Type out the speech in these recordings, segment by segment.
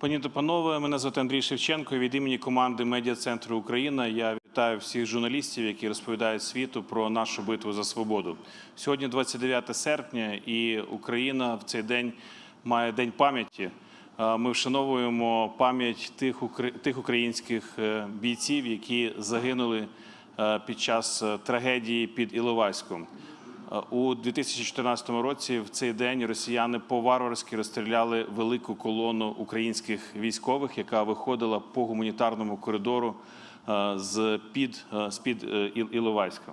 Пані та панове, мене звати Андрій Шевченко. Від імені команди Медіа Центру Україна я вітаю всіх журналістів, які розповідають світу про нашу битву за свободу. Сьогодні 29 серпня, і Україна в цей день має день пам'яті. Ми вшановуємо пам'ять тих тих українських е, бійців, які загинули е, під час е, трагедії під Іловайськом. Е, У 2014 році в цей день росіяни по-варварськи розстріляли велику колону українських військових, яка виходила по гуманітарному коридору е, з під з під Іловайська.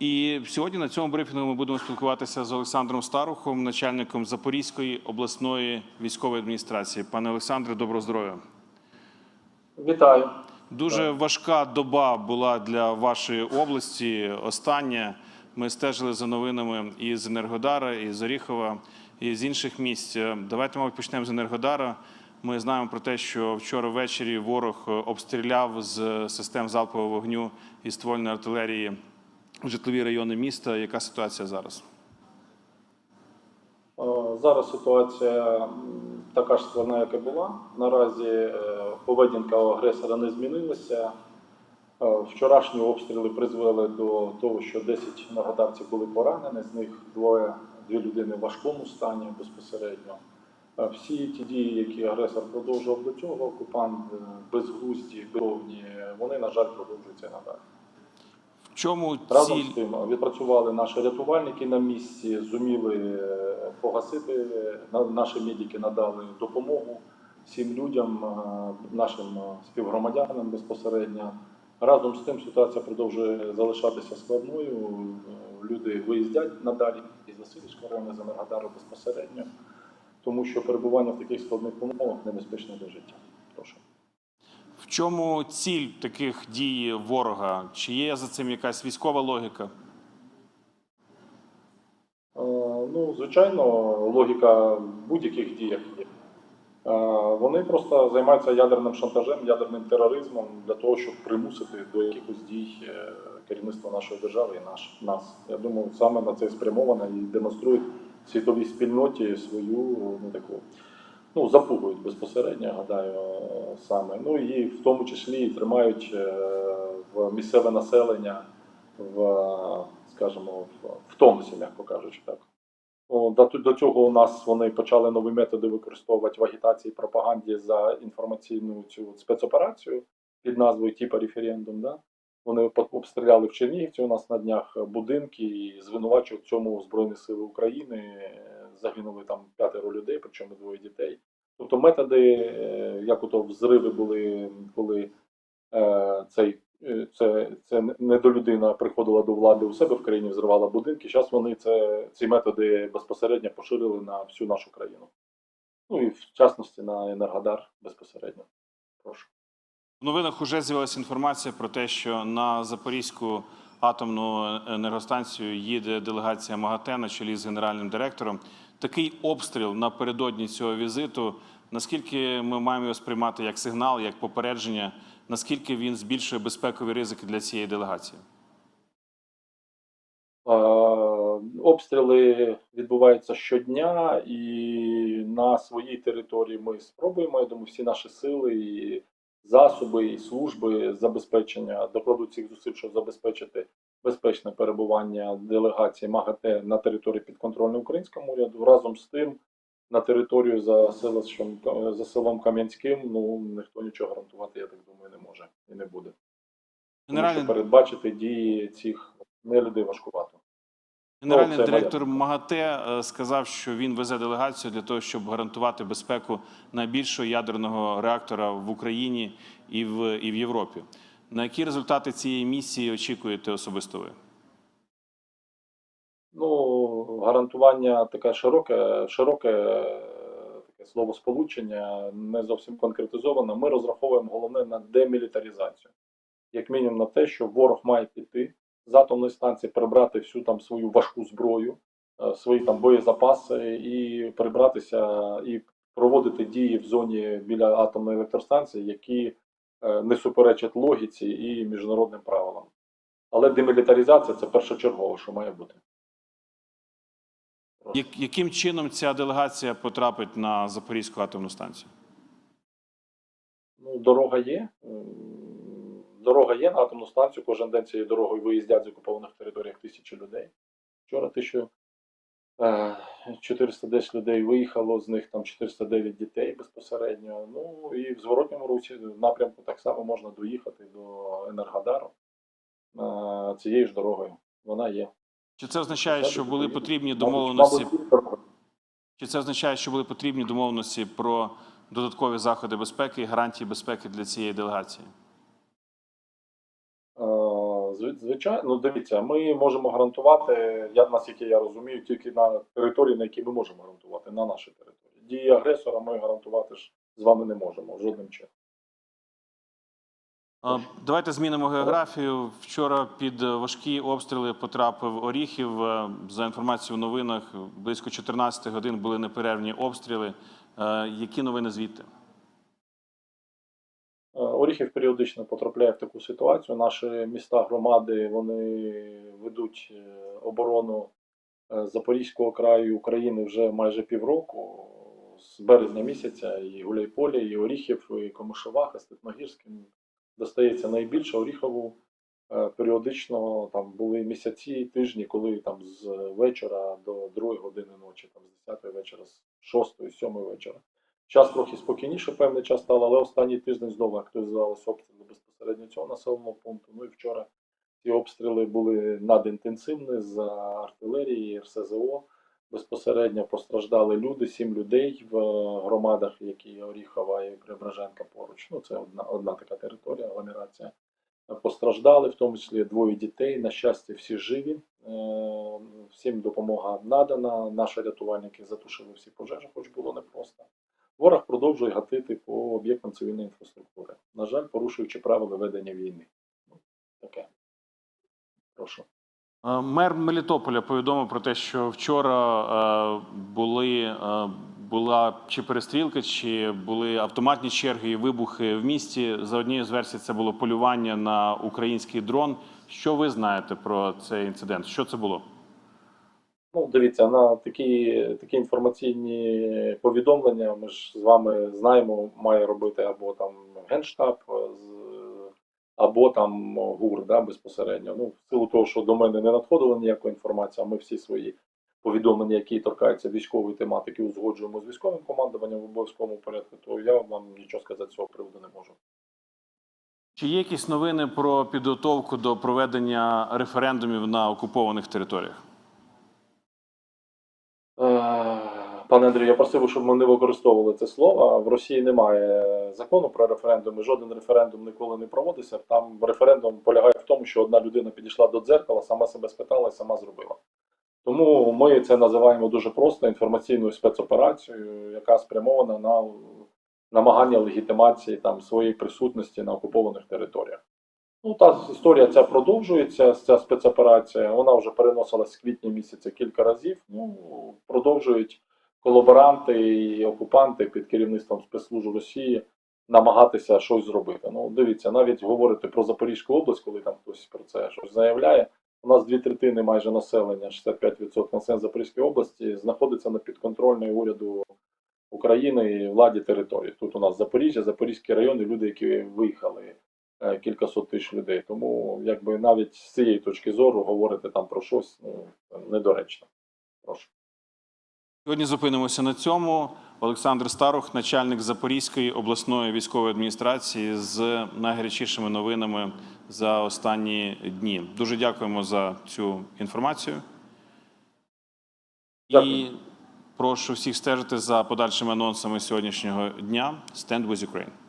І сьогодні на цьому брифінгу ми будемо спілкуватися з Олександром Старухом, начальником Запорізької обласної військової адміністрації. Пане Олександре, доброго здоров'я. Вітаю. Дуже важка доба була для вашої області. Остання ми стежили за новинами і з Енергодара, і з Оріхова, і з інших місць. Давайте, мабуть, почнемо з Енергодара. Ми знаємо про те, що вчора ввечері ворог обстріляв з систем залпового вогню і ствольної артилерії житлові райони міста. Яка ситуація зараз? Е, Зараз ситуація така ж складна, як і була. Наразі е, поведінка агресора не змінилася. Е, Вчорашні обстріли призвели до того, що 10 нагодарців були поранені, з них двоє дві людини в важкому стані безпосередньо. Е, Всі ті дії, які агресор продовжував до цього, окупант е, безглузді, бровні, вони, на жаль, продовжуються надалі. В чому Разом з тим відпрацювали наші рятувальники на місці, зуміли погасити. Наші медики надали допомогу всім людям, нашим співгромадянам безпосередньо. Разом з тим ситуація продовжує залишатися складною. Е, Люди виїздять надалі із Васильівського району з Енергодару безпосередньо, тому що перебування в таких складних умовах небезпечне для життя. Прошу. в чому ціль таких дій ворога? Чи є за цим якась військова логіка? Е, Ну, звичайно, логіка в будь-яких діях Вони просто займаються ядерним шантажем, ядерним тероризмом для того, щоб примусити до якихось дій е, керівництва нашої держави і наш, нас. Я думаю, саме на це спрямовано і демонструють світовій спільноті свою ну, таку. Ну, запугують безпосередньо, гадаю, е, саме. Ну і в тому числі тримають е, в місцеве населення в, е, скажімо, в, в тонусі, м'яко кажучи, так. Ну, До, цього у нас вони почали нові методи використовувати в агітації і пропаганді за інформаційну цю спецоперацію під назвою типа референдум. Да? Вони обстріляли в Чернігівці у нас на днях будинки і звинувачують в цьому Збройні Сили України. Загинули там п'ятеро людей, причому двоє дітей. Тобто методи, е, як ото взриви були, коли е, цей е, це, це недолюдина приходила до влади у себе в країні, взривала будинки. Зараз вони це, ці методи безпосередньо поширили на всю нашу країну. Ну і в частності на Енергодар безпосередньо. Прошу. В новинах вже з'явилася інформація про те, що на Запорізьку атомну енергостанцію їде делегація МАГАТЕ на чолі з генеральним директором. Такий обстріл напередодні цього візиту. Наскільки ми маємо його сприймати як сигнал, як попередження? Наскільки він збільшує безпекові ризики для цієї делегації? Обстріли відбуваються щодня, і на своїй території ми спробуємо. Я думаю, всі наші сили і засоби і служби забезпечення докладуть цих зусиль, щоб забезпечити безпечне перебування делегації МАГАТЕ на території підконтрольної українському уряду. Разом з тим, на територію за селищем за селом Кам'янським, ну ніхто нічого гарантувати, я так думаю, не може і не буде. Тому що передбачити дії цих нелюдей важкувато. генеральний Ну, директор МАГАТЕ е, сказав, що він везе делегацію для того, щоб гарантувати безпеку найбільшого ядерного реактора в Україні і в, і в Європі. На які результати цієї місії очікуєте особисто ви? Ну, гарантування таке широке, широке е, таке словосполучення, не зовсім конкретизовано. Ми розраховуємо головне на демілітаризацію. Як мінімум на те, що ворог має піти з атомної станції, прибрати всю там свою важку зброю, е, свої там боєзапаси і прибратися і проводити дії в зоні біля атомної електростанції, які е, не суперечать логіці і міжнародним правилам. Але демілітаризація це першочергово, що має бути. Як- Яким чином ця делегація потрапить на Запорізьку атомну станцію? Ну, дорога є. Дорога є на атомну станцію. Кожен день цією дорогою виїздять з окупованих територіях тисячі людей. Вчора 1410 людей виїхало, з них там 409 дітей безпосередньо. Ну і в зворотньому русі напрямку так само можна доїхати до Енергодару е, цією ж дорогою. Вона є. Чи це означає, що були потрібні домовленості? Чи це означає, що були потрібні домовленості про додаткові заходи безпеки і гарантії безпеки для цієї делегації? Е, Звичайно, ну дивіться, ми можемо гарантувати, я наскільки я розумію, тільки на території, на якій ми можемо гарантувати, на нашій території. Дії агресора ми гарантувати ж з вами не можемо жодним чином. Давайте змінимо географію. Вчора під важкі обстріли потрапив Оріхів. Е, За інформацією в новинах, близько 14 годин були неперервні обстріли. Е, Які новини звідти? Е, Оріхів періодично потрапляє в таку ситуацію. Наші міста, громади вони ведуть оборону Запорізького краю України вже майже півроку. З березня місяця і Гуляйполі, і Оріхів, і Комишеваха, Степногірським достається найбільше Оріхову. е, Періодично там були місяці, тижні, коли там з вечора до 2 години ночі, там з 10 вечора, з 6, 7 вечора. Час трохи спокійніше певний час став, але останній тиждень знову активізувалися обстріли безпосередньо цього населеного пункту. Ну і вчора ці обстріли були надінтенсивні з артилерії, РСЗО. Безпосередньо постраждали люди, сім людей в е, громадах, які Оріхова і Преображенка поруч. Ну, це одна, одна така територія, агломерація. Е, Постраждали, в тому числі двоє дітей. На щастя, всі живі. Е, Всім допомога надана. Наші рятувальники затушили всі пожежі, хоч було непросто. Ворог продовжує гатити по об'єктам цивільної інфраструктури. На жаль, порушуючи правила ведення війни. Ну, таке. Прошу. Е, Мер Мелітополя повідомив про те, що вчора е, були, е, була чи перестрілка, чи були автоматні черги і вибухи в місті. За однією з версій, це було полювання на український дрон. Що ви знаєте про цей інцидент? Що це було? Ну, дивіться, на такі, такі інформаційні повідомлення ми ж з вами знаємо, має робити або там Генштаб, або там ГУР да, безпосередньо. Ну, в силу того, що до мене не надходила ніякої інформації, а ми всі свої повідомлення, які торкаються військової тематики, узгоджуємо з військовим командуванням в обов'язковому порядку, то я вам нічого сказати з цього приводу не можу. Чи є якісь новини про підготовку до проведення референдумів на окупованих територіях? Пане Андрію, я просив, щоб ми не використовували це слово. В Росії немає закону про референдум, і жоден референдум ніколи не проводився. Там референдум полягає в тому, що одна людина підійшла до дзеркала, сама себе спитала і сама зробила. Тому ми це називаємо дуже просто інформаційною спецоперацією, яка спрямована на намагання легітимації там своєї присутності на окупованих територіях. Ну, та історія ця продовжується, ця спецоперація. Вона вже переносилась з квітня місяця кілька разів. Ну, продовжують колаборанти і окупанти під керівництвом спецслужб Росії намагатися щось зробити. Ну, дивіться, навіть говорити про Запорізьку область, коли там хтось про це щось заявляє. У нас дві третини майже населення, 65% населення Запорізької області, знаходиться на підконтрольній уряду України і владі території. Тут у нас Запоріжжя, Запорізький район і люди, які виїхали е, кількасот тисяч людей. Тому якби навіть з цієї точки зору говорити там про щось ну, недоречно. Прошу. Сьогодні зупинимося на цьому. Олександр Старух, начальник Запорізької обласної військової адміністрації, з найгарячішими новинами за останні дні. Дуже дякуємо за цю інформацію. І Дякую. прошу всіх стежити за подальшими анонсами сьогоднішнього дня. Stand with Ukraine.